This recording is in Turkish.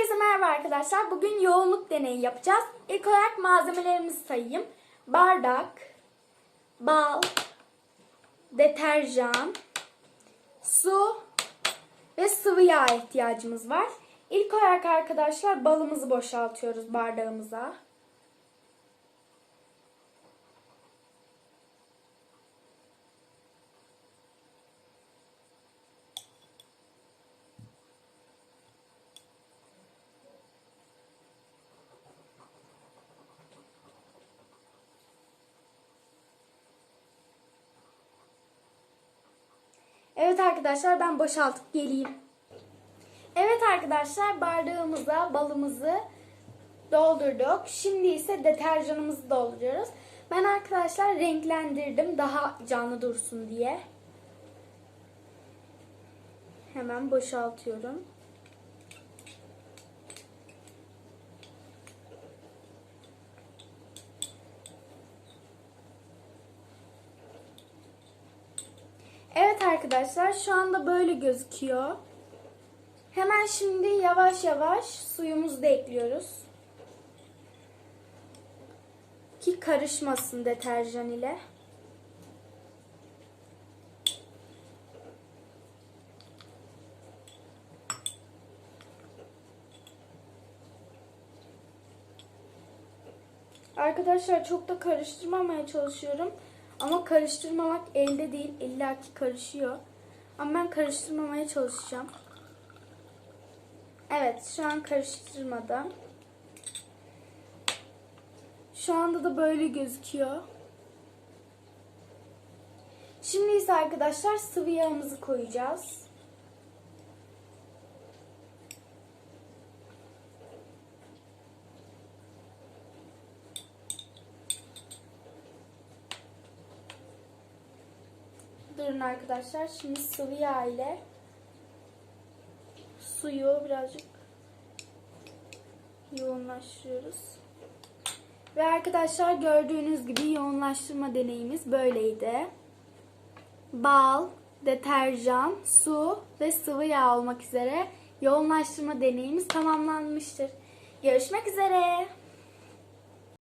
Herkese merhaba arkadaşlar. Bugün yoğunluk deneyi yapacağız. İlk olarak malzemelerimizi sayayım. Bardak, bal, deterjan, su ve sıvı yağ ihtiyacımız var. İlk olarak arkadaşlar balımızı boşaltıyoruz bardağımıza. Evet arkadaşlar ben boşaltıp geleyim. Evet arkadaşlar bardağımıza balımızı doldurduk. Şimdi ise deterjanımızı dolduruyoruz. Ben arkadaşlar renklendirdim daha canlı dursun diye. Hemen boşaltıyorum. Evet arkadaşlar şu anda böyle gözüküyor. Hemen şimdi yavaş yavaş suyumuzu da ekliyoruz. Ki karışmasın deterjan ile. Arkadaşlar çok da karıştırmamaya çalışıyorum. Ama karıştırmamak elde değil. İlla ki karışıyor. Ama ben karıştırmamaya çalışacağım. Evet şu an karıştırmadan. Şu anda da böyle gözüküyor. Şimdi ise arkadaşlar sıvı yağımızı koyacağız. Durun arkadaşlar. Şimdi sıvı yağ ile suyu birazcık yoğunlaştırıyoruz. Ve arkadaşlar gördüğünüz gibi yoğunlaştırma deneyimiz böyleydi. Bal, deterjan, su ve sıvı yağ olmak üzere yoğunlaştırma deneyimiz tamamlanmıştır. Görüşmek üzere.